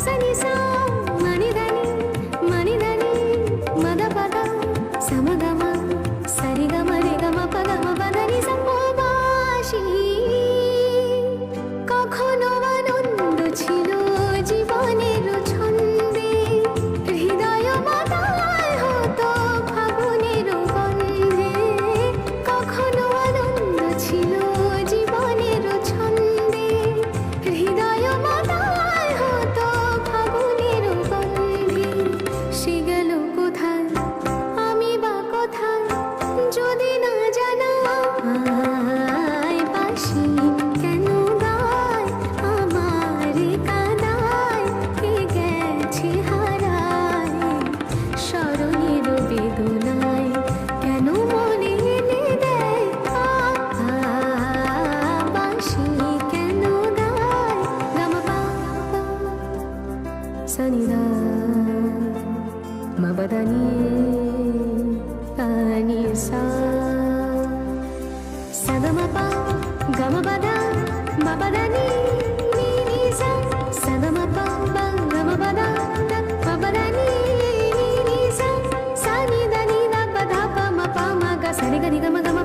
在你手 సనిదా మబదని అని సా సదమప గమబద మబదని సదమప గమబద మబదని సనిదని పద పమ పమ గ సరిగని గమ గమ